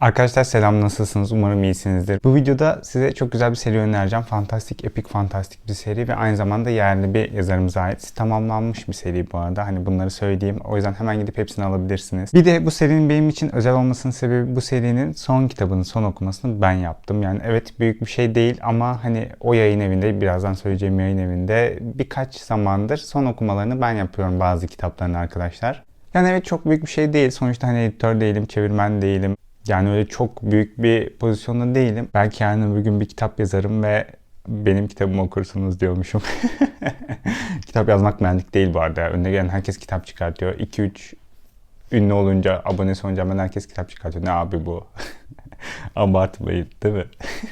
Arkadaşlar selam nasılsınız? Umarım iyisinizdir. Bu videoda size çok güzel bir seri önereceğim. Fantastik, epik, fantastik bir seri ve aynı zamanda yerli bir yazarımıza ait. Tamamlanmış bir seri bu arada. Hani bunları söyleyeyim. O yüzden hemen gidip hepsini alabilirsiniz. Bir de bu serinin benim için özel olmasının sebebi bu serinin son kitabının son okumasını ben yaptım. Yani evet büyük bir şey değil ama hani o yayın evinde, birazdan söyleyeceğim yayın evinde birkaç zamandır son okumalarını ben yapıyorum bazı kitapların arkadaşlar. Yani evet çok büyük bir şey değil. Sonuçta hani editör değilim, çevirmen değilim. Yani öyle çok büyük bir pozisyonda değilim. Belki yarın öbür gün bir kitap yazarım ve benim kitabımı okursunuz diyormuşum. kitap yazmak mühendislik değil bu arada. Önüne gelen herkes kitap çıkartıyor. 2-3 ünlü olunca, abonesi olunca hemen herkes kitap çıkartıyor. Ne abi bu? Abartmayın değil mi?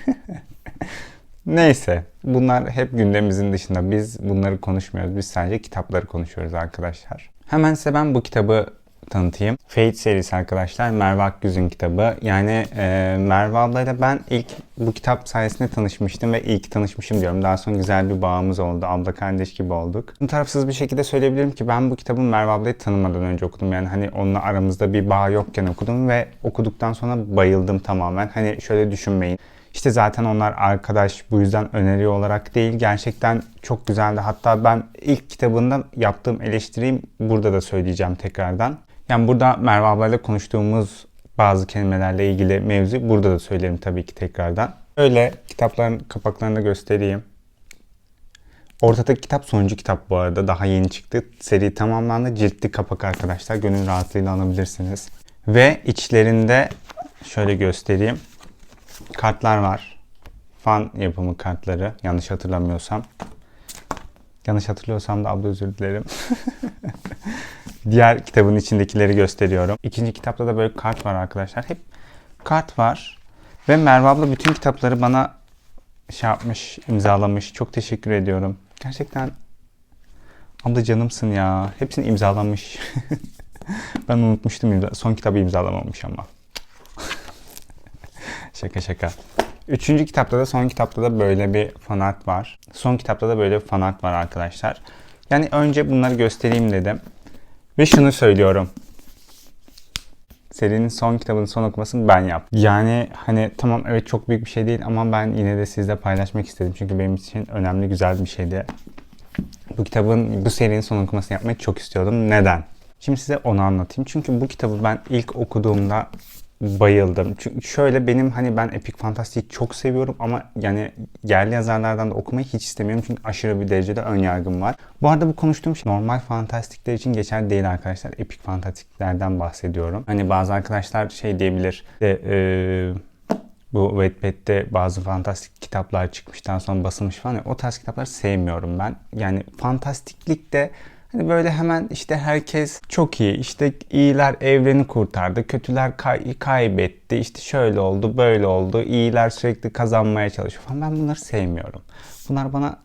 Neyse. Bunlar hep gündemimizin dışında. Biz bunları konuşmuyoruz. Biz sadece kitapları konuşuyoruz arkadaşlar. Hemen size ben bu kitabı tanıtayım. Fate serisi arkadaşlar. Merve Akgüz'ün kitabı. Yani e, Merve ablayla ben ilk bu kitap sayesinde tanışmıştım ve ilk tanışmışım diyorum. Daha sonra güzel bir bağımız oldu. Abla kardeş gibi olduk. Bu tarafsız bir şekilde söyleyebilirim ki ben bu kitabı Merve ablayı tanımadan önce okudum. Yani hani onunla aramızda bir bağ yokken okudum ve okuduktan sonra bayıldım tamamen. Hani şöyle düşünmeyin. İşte zaten onlar arkadaş bu yüzden öneri olarak değil gerçekten çok güzeldi. Hatta ben ilk kitabında yaptığım eleştiriyim burada da söyleyeceğim tekrardan. Yani burada Merve ablayla konuştuğumuz bazı kelimelerle ilgili mevzu burada da söylerim tabii ki tekrardan. Öyle kitapların kapaklarını göstereyim. Ortadaki kitap sonuncu kitap bu arada. Daha yeni çıktı. Seri tamamlandı. Ciltli kapak arkadaşlar. Gönül rahatlığıyla alabilirsiniz. Ve içlerinde şöyle göstereyim. Kartlar var. Fan yapımı kartları. Yanlış hatırlamıyorsam. Yanlış hatırlıyorsam da abla özür dilerim. Diğer kitabın içindekileri gösteriyorum. İkinci kitapta da böyle kart var arkadaşlar. Hep kart var. Ve Merve abla bütün kitapları bana şey yapmış, imzalamış. Çok teşekkür ediyorum. Gerçekten abla canımsın ya. Hepsini imzalamış. ben unutmuştum. Son kitabı imzalamamış ama. şaka şaka. Üçüncü kitapta da son kitapta da böyle bir fanart var. Son kitapta da böyle bir fanart var arkadaşlar. Yani önce bunları göstereyim dedim. Ve şunu söylüyorum. Serinin son kitabının son okumasını ben yaptım. Yani hani tamam evet çok büyük bir şey değil ama ben yine de sizle paylaşmak istedim. Çünkü benim için önemli güzel bir şeydi. Bu kitabın, bu serinin son okumasını yapmayı çok istiyordum. Neden? Şimdi size onu anlatayım. Çünkü bu kitabı ben ilk okuduğumda bayıldım. Çünkü şöyle benim hani ben epik fantastiği çok seviyorum ama yani yerli yazarlardan da okumayı hiç istemiyorum çünkü aşırı bir derecede ön yargım var. Bu arada bu konuştuğum şey normal fantastikler için geçerli değil arkadaşlar. Epik fantastiklerden bahsediyorum. Hani bazı arkadaşlar şey diyebilir de, e, bu Wattpad'de bazı fantastik kitaplar çıkmıştan sonra basılmış falan. O tarz kitapları sevmiyorum ben. Yani fantastiklik de Hani böyle hemen işte herkes çok iyi, işte iyiler evreni kurtardı, kötüler kay- kaybetti, işte şöyle oldu, böyle oldu, iyiler sürekli kazanmaya çalışıyor falan. Ben bunları sevmiyorum. Bunlar bana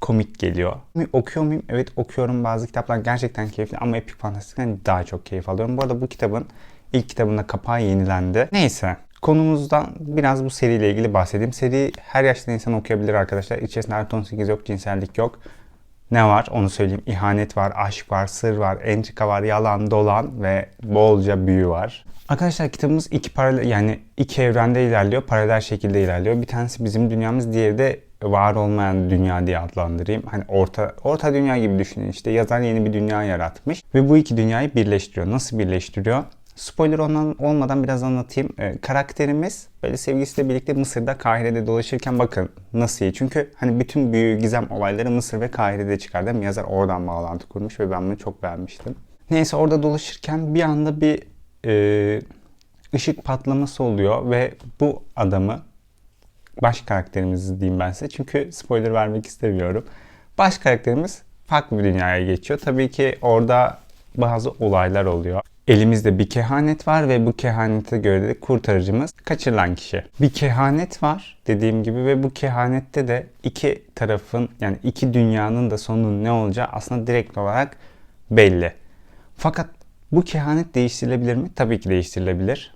komik geliyor. Okuyor muyum? Evet okuyorum. Bazı kitaplar gerçekten keyifli ama epik fantastikten daha çok keyif alıyorum. Bu arada bu kitabın ilk kitabında kapağı yenilendi. Neyse konumuzdan biraz bu seriyle ilgili bahsedeyim. Seri her yaştan insan okuyabilir arkadaşlar. İçerisinde artı 18 yok, cinsellik yok. Ne var onu söyleyeyim. İhanet var, aşk var, sır var, entrika var, yalan, dolan ve bolca büyü var. Arkadaşlar kitabımız iki paralel yani iki evrende ilerliyor. Paralel şekilde ilerliyor. Bir tanesi bizim dünyamız, diğeri de var olmayan dünya diye adlandırayım. Hani orta orta dünya gibi düşünün işte. Yazar yeni bir dünya yaratmış ve bu iki dünyayı birleştiriyor. Nasıl birleştiriyor? Spoiler ondan, olmadan biraz anlatayım. Ee, karakterimiz böyle sevgilisiyle birlikte Mısır'da Kahire'de dolaşırken bakın nasıl iyi. Çünkü hani bütün büyü gizem olayları Mısır ve Kahire'de çıkar değil mi? Yazar oradan bağlantı kurmuş ve ben bunu çok beğenmiştim. Neyse orada dolaşırken bir anda bir e, ışık patlaması oluyor ve bu adamı baş karakterimiz diyeyim ben size. Çünkü spoiler vermek istemiyorum. Baş karakterimiz farklı bir dünyaya geçiyor. Tabii ki orada bazı olaylar oluyor. Elimizde bir kehanet var ve bu kehanete göre de kurtarıcımız kaçırılan kişi. Bir kehanet var dediğim gibi ve bu kehanette de iki tarafın yani iki dünyanın da sonunun ne olacağı aslında direkt olarak belli. Fakat bu kehanet değiştirilebilir mi? Tabii ki değiştirilebilir.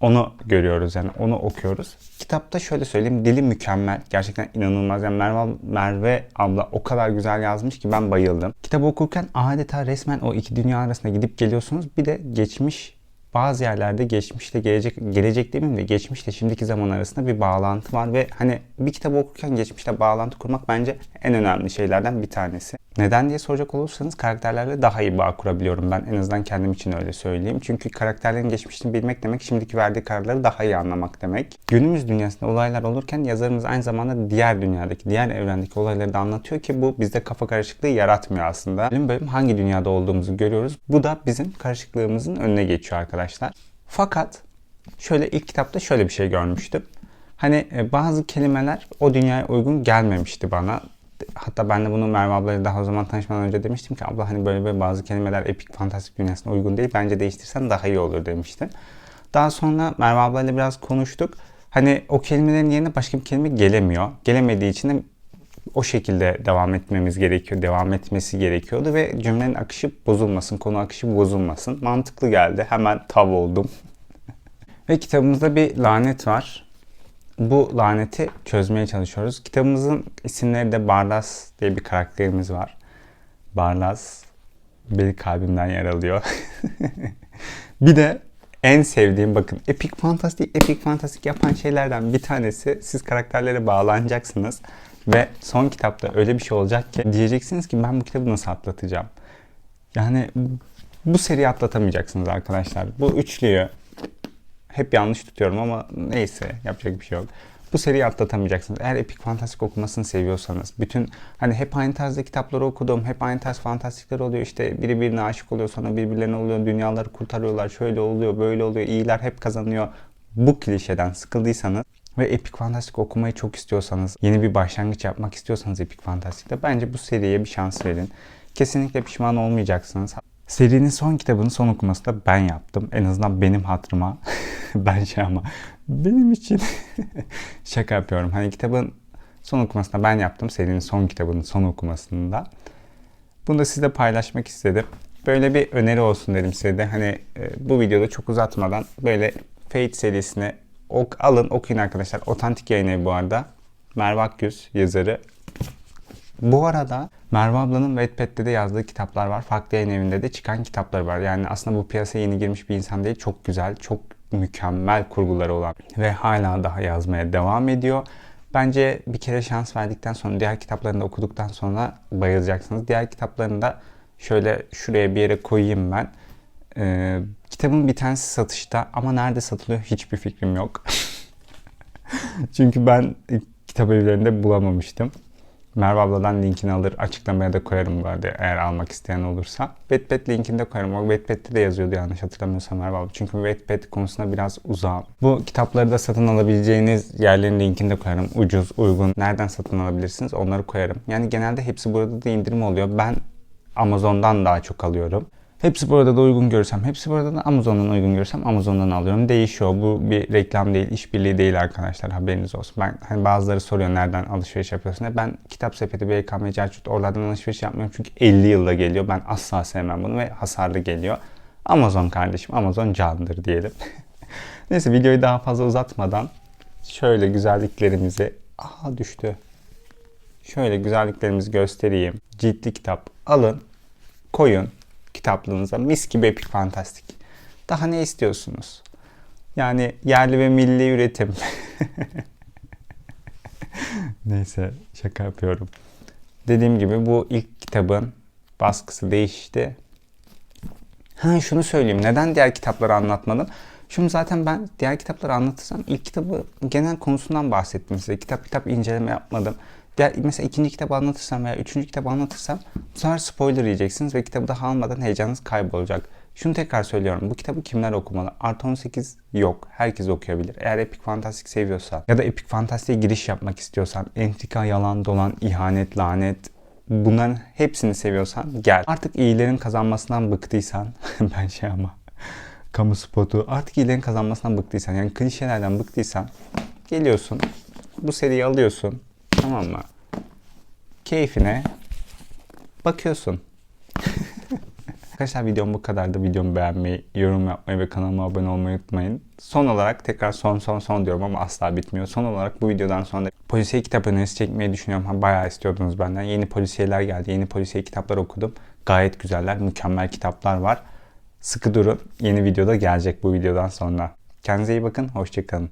Onu görüyoruz yani onu okuyoruz. Kitapta şöyle söyleyeyim dili mükemmel. Gerçekten inanılmaz. Yani Merve, Merve abla o kadar güzel yazmış ki ben bayıldım. Kitabı okurken adeta resmen o iki dünya arasında gidip geliyorsunuz. Bir de geçmiş bazı yerlerde geçmişte gelecek gelecek demeyeyim de geçmişte şimdiki zaman arasında bir bağlantı var ve hani bir kitabı okurken geçmişte bağlantı kurmak bence en önemli şeylerden bir tanesi. Neden diye soracak olursanız karakterlerle daha iyi bağ kurabiliyorum ben. En azından kendim için öyle söyleyeyim. Çünkü karakterlerin geçmişini bilmek demek şimdiki verdiği kararları daha iyi anlamak demek. Günümüz dünyasında olaylar olurken yazarımız aynı zamanda diğer dünyadaki, diğer evrendeki olayları da anlatıyor ki bu bizde kafa karışıklığı yaratmıyor aslında. Bölüm bölüm hangi dünyada olduğumuzu görüyoruz. Bu da bizim karışıklığımızın önüne geçiyor arkadaşlar. Fakat şöyle ilk kitapta şöyle bir şey görmüştüm. Hani e, bazı kelimeler o dünyaya uygun gelmemişti bana. Hatta ben de bunu Merve ablayla daha o zaman tanışmadan önce demiştim ki abla hani böyle böyle bazı kelimeler epik fantastik dünyasına uygun değil. Bence değiştirsen daha iyi olur demiştim. Daha sonra Merve ablayla biraz konuştuk. Hani o kelimelerin yerine başka bir kelime gelemiyor. Gelemediği için de o şekilde devam etmemiz gerekiyor. Devam etmesi gerekiyordu ve cümlenin akışı bozulmasın, konu akışı bozulmasın. Mantıklı geldi. Hemen tav oldum. ve kitabımızda bir lanet var bu laneti çözmeye çalışıyoruz. Kitabımızın isimleri de Barlas diye bir karakterimiz var. Barlas beni kalbimden yer alıyor. bir de en sevdiğim bakın epik fantastik epik fantastik yapan şeylerden bir tanesi siz karakterlere bağlanacaksınız ve son kitapta öyle bir şey olacak ki diyeceksiniz ki ben bu kitabı nasıl atlatacağım? Yani bu seriyi atlatamayacaksınız arkadaşlar. Bu üçlüyü hep yanlış tutuyorum ama neyse yapacak bir şey yok. Bu seriyi atlatamayacaksınız. Eğer epik fantastik okumasını seviyorsanız, bütün hani hep aynı tarzda kitapları okudum, hep aynı tarz fantastikler oluyor. İşte biri birine aşık oluyor, sonra birbirlerine oluyor, dünyaları kurtarıyorlar, şöyle oluyor, böyle oluyor, iyiler hep kazanıyor. Bu klişeden sıkıldıysanız ve epik fantastik okumayı çok istiyorsanız, yeni bir başlangıç yapmak istiyorsanız epik fantastikte bence bu seriye bir şans verin. Kesinlikle pişman olmayacaksınız. Serinin son kitabının son okuması da ben yaptım. En azından benim hatırıma. ben şey ama benim için şaka yapıyorum. Hani kitabın son okumasını ben yaptım. Serinin son kitabının son okumasında. Bunu da sizle paylaşmak istedim. Böyle bir öneri olsun dedim size de. Hani e, bu videoda çok uzatmadan böyle Fate serisini ok, alın okuyun arkadaşlar. Otantik yayın evi bu arada. Merve Akgüz yazarı. Bu arada Merve ablanın Wattpad'de de yazdığı kitaplar var. Farklı yayın evinde de çıkan kitapları var. Yani aslında bu piyasaya yeni girmiş bir insan değil. Çok güzel, çok mükemmel kurguları olan ve hala daha yazmaya devam ediyor. Bence bir kere şans verdikten sonra diğer kitaplarını da okuduktan sonra bayılacaksınız. Diğer kitaplarını da şöyle şuraya bir yere koyayım ben. Ee, kitabın bir tanesi satışta ama nerede satılıyor hiçbir fikrim yok. Çünkü ben kitap evlerinde bulamamıştım. Merve abladan linkini alır. Açıklamaya da koyarım bu eğer almak isteyen olursa. Wattpad linkini de koyarım. O Wattpad'de de yazıyordu yanlış hatırlamıyorsam Merve abla. Çünkü Wattpad konusunda biraz uzağım. Bu kitapları da satın alabileceğiniz yerlerin linkini de koyarım. Ucuz, uygun. Nereden satın alabilirsiniz onları koyarım. Yani genelde hepsi burada da indirim oluyor. Ben Amazon'dan daha çok alıyorum. Hepsi burada da uygun görürsem, hepsi burada da Amazon'dan uygun görürsem Amazon'dan alıyorum. Değişiyor. Bu bir reklam değil, işbirliği değil arkadaşlar. Haberiniz olsun. Ben hani bazıları soruyor nereden alışveriş yapıyorsun diye. Ben kitap sepeti, BKM, Cerçut oralardan alışveriş yapmıyorum. Çünkü 50 yılda geliyor. Ben asla sevmem bunu ve hasarlı geliyor. Amazon kardeşim, Amazon candır diyelim. Neyse videoyu daha fazla uzatmadan şöyle güzelliklerimizi... Aha düştü. Şöyle güzelliklerimizi göstereyim. Ciddi kitap alın, koyun kitaplığınıza. Mis gibi epik fantastik. Daha ne istiyorsunuz? Yani yerli ve milli üretim. Neyse şaka yapıyorum. Dediğim gibi bu ilk kitabın baskısı değişti. Ha şunu söyleyeyim. Neden diğer kitapları anlatmadım? Şimdi zaten ben diğer kitapları anlatırsam ilk kitabı genel konusundan bahsettim size. Kitap kitap inceleme yapmadım. Mesela ikinci kitabı anlatırsam veya üçüncü kitabı anlatırsam bu sefer spoiler yiyeceksiniz ve kitabı daha almadan heyecanınız kaybolacak. Şunu tekrar söylüyorum. Bu kitabı kimler okumalı? Artı 18 yok. Herkes okuyabilir. Eğer epik fantastik seviyorsan ya da epik fantastiğe giriş yapmak istiyorsan, entrika, yalan, dolan, ihanet, lanet bunların hepsini seviyorsan gel. Artık iyilerin kazanmasından bıktıysan ben şey ama kamu spotu artık iyilerin kazanmasından bıktıysan yani klişelerden bıktıysan geliyorsun bu seriyi alıyorsun Tamam mı? Keyfine bakıyorsun. Arkadaşlar videom bu kadardı. Videomu beğenmeyi, yorum yapmayı ve kanalıma abone olmayı unutmayın. Son olarak tekrar son son son diyorum ama asla bitmiyor. Son olarak bu videodan sonra polisiye kitap önerisi çekmeyi düşünüyorum. Ha, bayağı istiyordunuz benden. Yeni polisiyeler geldi. Yeni polisiye kitaplar okudum. Gayet güzeller, mükemmel kitaplar var. Sıkı durun. Yeni videoda gelecek bu videodan sonra. Kendinize iyi bakın. Hoşçakalın.